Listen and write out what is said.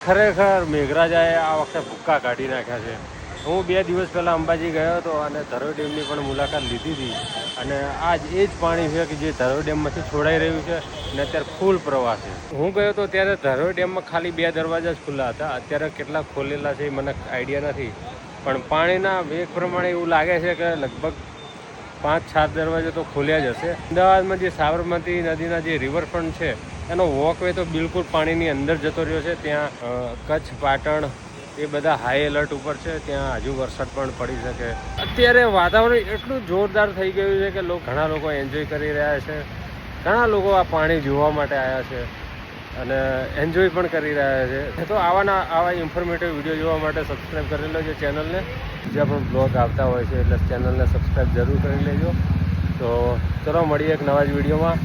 ખરેખર મેઘરાજાએ આ વખતે ભૂક્કા કાઢી નાખ્યા છે. હું બે દિવસ પહેલાં અંબાજી ગયો હતો અને ધરોઈ ડેમની પણ મુલાકાત લીધી હતી. અને આજ એ જ પાણી છે કે જે ધરોઈ ડેમમાંથી છોડાઈ રહ્યું છે અને અત્યારે ફૂલ પ્રવાહ છે. હું ગયો તો ત્યારે ધરોઈ ડેમમાં ખાલી બે દરવાજા જ ખુલ્લા હતા. અત્યારે કેટલા ખોલેલા છે એ મને આઈડિયા નથી. પણ પાણીના વેગ પ્રમાણે એવું લાગે છે કે લગભગ પાંચ સાત દરવાજા તો ખોલ્યા જ હશે. અમદાવાદમાં જે સાબરમતી નદીના જે રિવરફ્રન્ટ છે, એનો વોકવે તો બિલકુલ પાણીની અંદર જતો રહ્યો છે. ત્યાં કચ્છ, પાટણ એ બધા હાઈ એલર્ટ ઉપર છે. ત્યાં હજુ વરસાદ પણ પડી શકે. અત્યારે વાતાવરણ એટલું જોરદાર થઈ ગયું છે કે ઘણા લોકો એન્જોય કરી રહ્યા છે. ઘણા લોકો આ પાણી જોવા માટે આવ્યા છે. અને એન્જોય પણ કરી રહ્યા છે. તો આવાના આવા ઇન્ફોર્મેટિવ વીડિયો જોવા માટે સબસ્ક્રાઈબ કરી લેજો ચેનલને જે પણ બ્લોગ આવતા હોય છે, એટલે ચેનલને સબસ્ક્રાઈબ જરૂર કરી લેજો. તો ચલો મળીએ એક નવા જ વિડીયોમાં